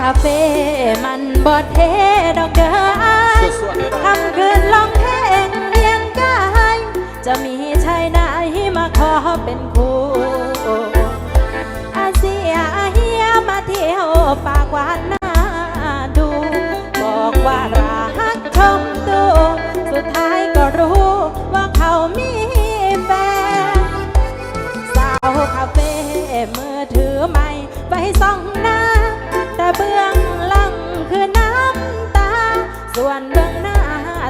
คาเฟ่มันบอดเทดอกเกินทำคืนลองเพลงเรียงกายจะมีชายใดมาขอเป็นคู่อาเซียเฮียมาเที่ยวปากหวาน ส่วนเบื้องหน้า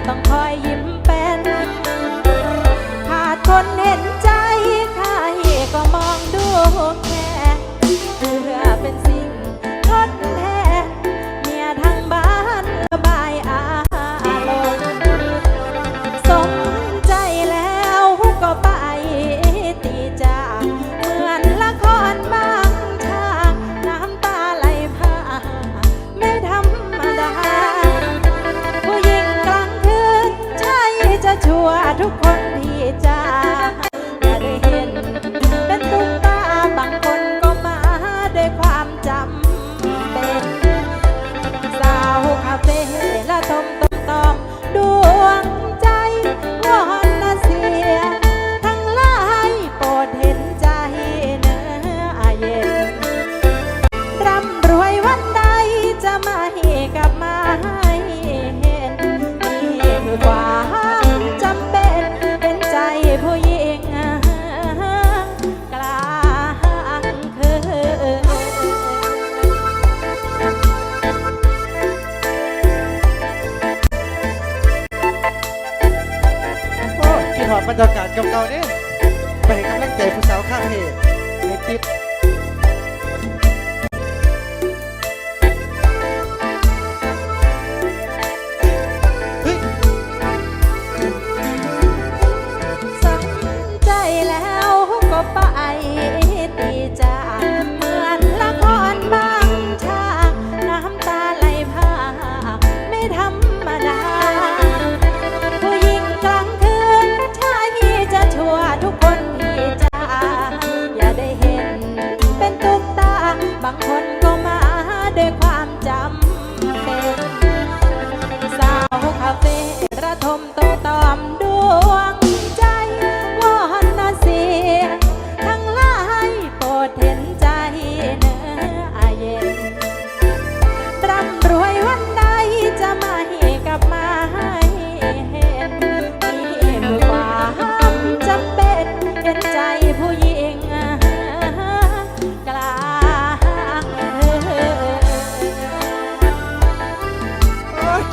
ต้องคอยยิ้มเป็นขาดคนเห็นใจ บรรยากาศเก่าๆเนี่ยไปให้กำลังใจผู้สาวข้างเหตุในติ๊บ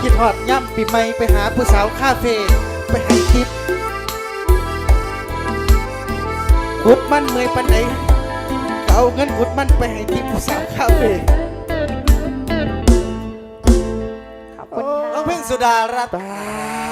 คิดหอดย่ำปีใหม่ไปหาผู้สาวคาเฟ่ไปให้ทิปขุดมันเมือยปันไหนเอาเงินขุดมันไปให้ทิปผู้สาวคาเฟ่ขอบคุณค่ะ เอาเพลงสุดารัตน์